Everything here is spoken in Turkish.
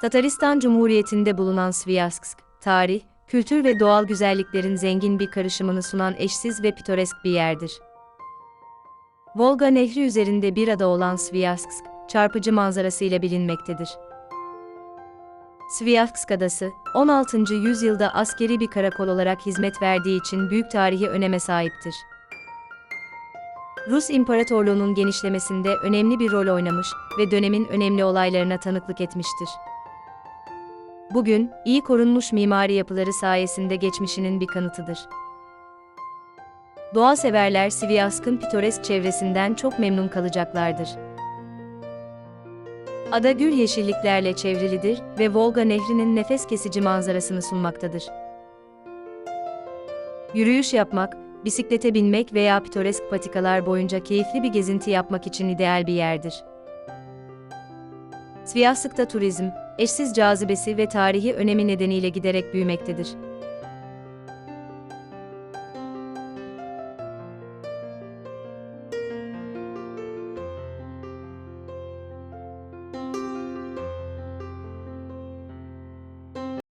Tataristan Cumhuriyeti'nde bulunan Sviyask, tarih, kültür ve doğal güzelliklerin zengin bir karışımını sunan eşsiz ve pitoresk bir yerdir. Volga Nehri üzerinde bir ada olan Sviyask, çarpıcı manzarasıyla bilinmektedir. Sviyask Adası, 16. yüzyılda askeri bir karakol olarak hizmet verdiği için büyük tarihi öneme sahiptir. Rus İmparatorluğu'nun genişlemesinde önemli bir rol oynamış ve dönemin önemli olaylarına tanıklık etmiştir. Bugün, iyi korunmuş mimari yapıları sayesinde geçmişinin bir kanıtıdır. Doğa severler Sivyask'ın pitoresk çevresinden çok memnun kalacaklardır. Ada gül yeşilliklerle çevrilidir ve Volga Nehri'nin nefes kesici manzarasını sunmaktadır. Yürüyüş yapmak, bisiklete binmek veya pitoresk patikalar boyunca keyifli bir gezinti yapmak için ideal bir yerdir. Sviyask'ta turizm, eşsiz cazibesi ve tarihi önemi nedeniyle giderek büyümektedir.